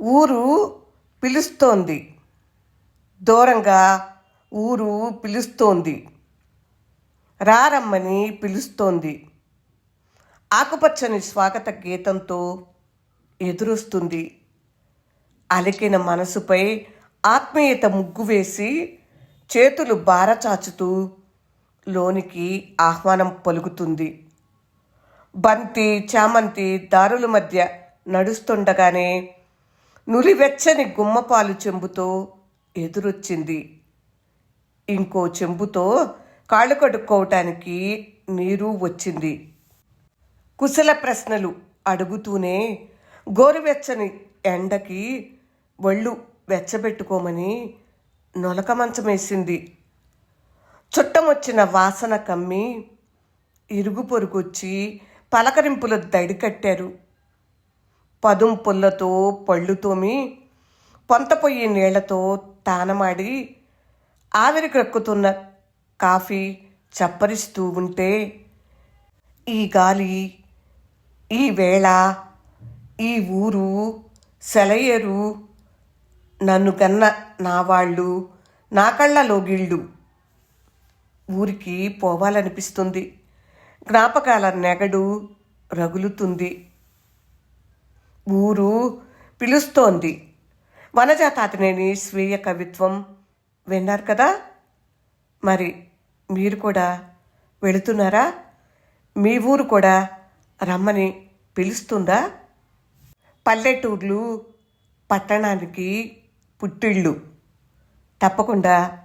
ఊరు పిలుస్తోంది. దూరంగా ఊరు పిలుస్తోంది. రారమ్మని పిలుస్తోంది. ఆకుపచ్చని స్వాగత గీతంతో ఎదురొస్తుంది. అలికిన మనసుపై ఆత్మీయత ముగ్గు వేసి చేతులు బారచాచుతూ లోనికి ఆహ్వానం పలుకుతుంది. బంతి చామంతి దారుల మధ్య నడుస్తుండగానే నులివెచ్చని గుమ్మపాలు చెంబుతో ఎదురొచ్చింది. ఇంకో చెంబుతో కాళ్ళు కడుక్కోవటానికి నీరు వచ్చింది. కుశల ప్రశ్నలు అడుగుతూనే గోరువెచ్చని ఎండకి ఒళ్ళు వెచ్చబెట్టుకోమని నొలక మంచమేసింది. చుట్టమొచ్చిన వాసన కమ్మి ఇరుగు పొరుగొచ్చి పలకరింపుల దడి కట్టారు పదుం పుల్లతో పళ్ళు తోమి పొంత పొయ్యి నీళ్ళతో తానమాడి ఆవిరి క్రక్కుతున్న కాఫీ చప్పరిస్తూ ఉంటే ఈ గాలి ఈ వేళ ఈ ఊరు సెలయేరు నన్ను కన్న నా వాళ్ళు నా కళ్ళలో గిళ్ళు. ఊరికి పోవాలనిపిస్తుంది. జ్ఞాపకాల నెగడు రగులుతుంది. ఊరు పిలుస్తోంది. వనజాతాతనేని స్వీయ కవిత్వం విన్నారు కదా? మరి మీరు కూడా వెళుతున్నారా? మీ ఊరు కూడా రమ్మని పిలుస్తుందా? పల్లెటూర్లు పట్టణానికి పుట్టిళ్ళు. తప్పకుండా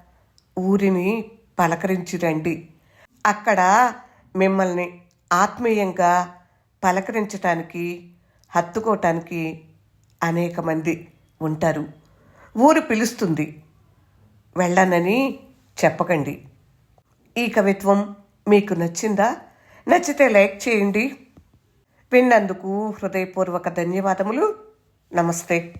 ఊరిని పలకరించి రండి అక్కడ మిమ్మల్ని ఆత్మీయంగా పలకరించటానికి హత్తుకోవటానికి అనేక మంది ఉంటారు. ఊరు పిలుస్తుంది. వెళ్ళనని చెప్పకండి. ఈ కవిత్వం మీకు నచ్చిందా? నచ్చితే లైక్ చేయండి. విన్నందుకు హృదయపూర్వక ధన్యవాదములు. నమస్తే.